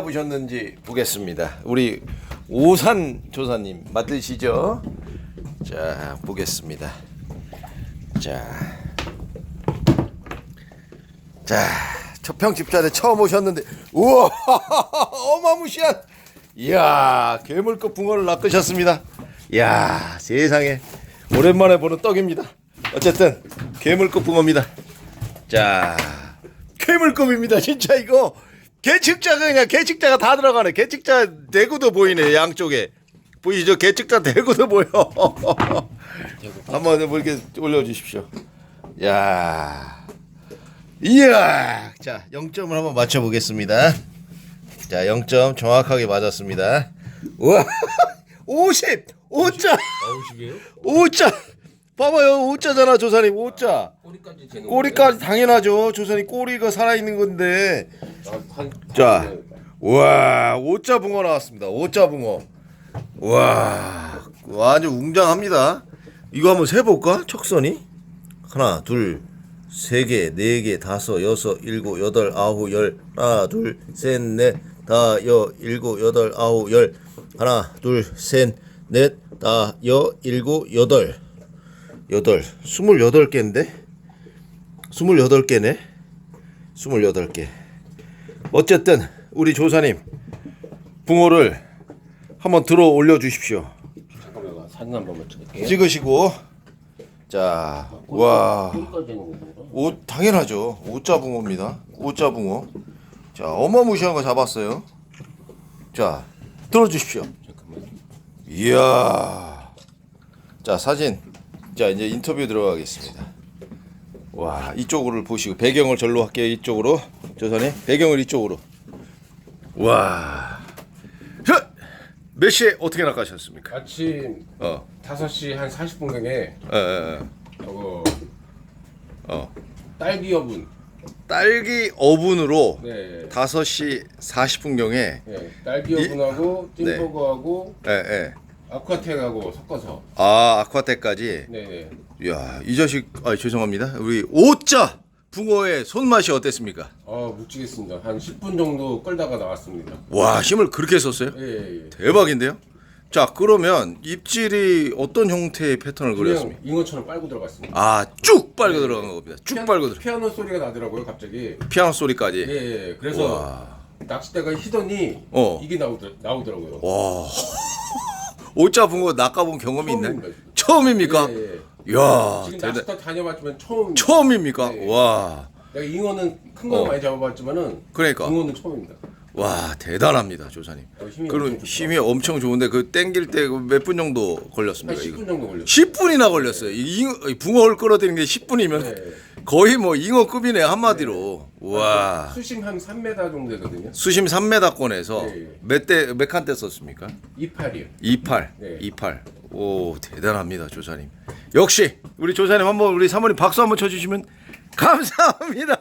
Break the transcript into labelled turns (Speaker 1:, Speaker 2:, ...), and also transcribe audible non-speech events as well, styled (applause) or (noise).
Speaker 1: 보셨는지 보겠습니다. 우리 오산 조사님 맞으시죠? 자 보겠습니다. 자, 자 초평 집자리 처음 오셨는데 우와 (laughs) 어마무시한 이야 괴물급 붕어를 낚으셨습니다. 이야 세상에 오랜만에 보는 떡입니다. 어쨌든 괴물급 붕어입니다. 자, 괴물급입니다. 진짜 이거 계측자가 그냥 계측자가 다 들어가네. 계측자 대구도 보이네 양쪽에 보이죠? 계측자 대구도 보여. (laughs) 한번 뭐 이렇게 올려주십시오. 야, 이야, 자 0점을 한번 맞춰보겠습니다. 자 0점 정확하게 맞았습니다. 우와, 50, 5자,
Speaker 2: 50이에요?
Speaker 1: 5자. 봐봐요, 5자잖아 조사님, 5자.
Speaker 2: 꼬리까지 되는
Speaker 1: 꼬리까지 당연하죠. 조선이 꼬리가 살아있는 건데.
Speaker 2: 한,
Speaker 1: 자, 와, 오자 붕어 나왔습니다. 오자 붕어. 와, 아주 웅장합니다. 이거 한번 세볼까? 척선이 하나, 둘, 세 개, 네 개, 다섯, 여섯, 일곱, 여덟, 아홉, 열. 하나, 둘, 셋, 넷, 다, 여, 일곱, 여덟, 아홉, 열. 하나, 둘, 셋, 넷, 다, 여, 일곱, 여덟. 여덟, 스물여덟 개인데? 스물여덟 개네. 스물여덟 개. 어쨌든 우리 조사님 붕어를 한번 들어 올려 주십시오.
Speaker 2: 잠깐만 사진 한 번만 찍을게요.
Speaker 1: 찍으시고 자, 와,
Speaker 2: 꼬리까지 되는 거구나.
Speaker 1: 오 당연하죠. 오자 붕어입니다. 오자 붕어. 자, 어마무시한 거 잡았어요. 자, 들어 주십시오. 이야. 자, 사진. 자, 이제 인터뷰 들어가겠습니다. 와, 이쪽으로 보시고 배경을 절로 할게요. 이쪽으로. 조선이 배경을 이쪽으로. 와. 자, 몇 시에 어떻게 낚아셨습니까?
Speaker 2: 아침
Speaker 1: 어.
Speaker 2: 5시 한 40분경에
Speaker 1: 에, 에, 에.
Speaker 2: 저거
Speaker 1: 어.
Speaker 2: 딸기 여분.
Speaker 1: 딸기 어분으로
Speaker 2: 네.
Speaker 1: 5시 40분경에
Speaker 2: 네. 딸기 여분하고
Speaker 1: 네.
Speaker 2: 찐버거하고
Speaker 1: 에, 에.
Speaker 2: 아쿠아텍하고 섞어서.
Speaker 1: 아, 아쿠아텍까지.
Speaker 2: 네. 네.
Speaker 1: 이야, 이 자식 아, 죄송합니다. 우리 오자 붕어의 손맛이 어땠습니까?
Speaker 2: 아, 묵직했습니다. 한 10분 정도 끌다가 나왔습니다.
Speaker 1: 와, 힘을 그렇게 썼어요?
Speaker 2: 예, 예. 예.
Speaker 1: 대박인데요? 자, 그러면 입질이 어떤 형태의 패턴을
Speaker 2: 그냥
Speaker 1: 그렸습니까?
Speaker 2: 잉어처럼 빨고 들어갔습니다.
Speaker 1: 아, 쭉 빨고 들어간 겁니다. 쭉
Speaker 2: 피아노-
Speaker 1: 빨고 들어.
Speaker 2: 피아노 소리가 나더라고요, 갑자기.
Speaker 1: 피아노 소리까지.
Speaker 2: 예, 예. 그래서
Speaker 1: 와.
Speaker 2: 낚싯대가 희더니
Speaker 1: 어.
Speaker 2: 이게 나오더, 나오더라고요.
Speaker 1: 와. 오자 붕어 낚아본 경험이 있나요?
Speaker 2: 처음입니다, 지금.
Speaker 1: 처음입니까?
Speaker 2: 예, 예.
Speaker 1: 이야,
Speaker 2: 지금
Speaker 1: 대단.
Speaker 2: 낚시터 다녀봤지만 처음.
Speaker 1: 처음입니까?
Speaker 2: 네.
Speaker 1: 와.
Speaker 2: 내가 잉어는 큰거
Speaker 1: 어.
Speaker 2: 많이 잡아봤지만은
Speaker 1: 그러니까.
Speaker 2: 잉어는 처음입니다.
Speaker 1: 와, 대단합니다, 조사님.
Speaker 2: 어, 힘이
Speaker 1: 그럼
Speaker 2: 엄청.
Speaker 1: 힘이 엄청 좋은데 그 땡길 때 몇 분 정도
Speaker 2: 한
Speaker 1: 걸렸습니까?
Speaker 2: 10분
Speaker 1: 이거?
Speaker 2: 정도 걸렸어요.
Speaker 1: 10분이나 걸렸어요. 이 잉어, 이 붕어를 끌어들이는 게 10분이면
Speaker 2: 네.
Speaker 1: 거의 뭐 잉어급이네 한마디로. 와.
Speaker 2: 수심 한 3m 정도 되거든요.
Speaker 1: 수심 3m권에서
Speaker 2: 네.
Speaker 1: 몇대몇 칸대 썼습니까?
Speaker 2: 이팔이요.
Speaker 1: 28.
Speaker 2: 네.
Speaker 1: 28. 오, 대단합니다, 조사님. 역시 우리 조사님 한번 우리 사모님 박수 한번 쳐 주시면 감사합니다.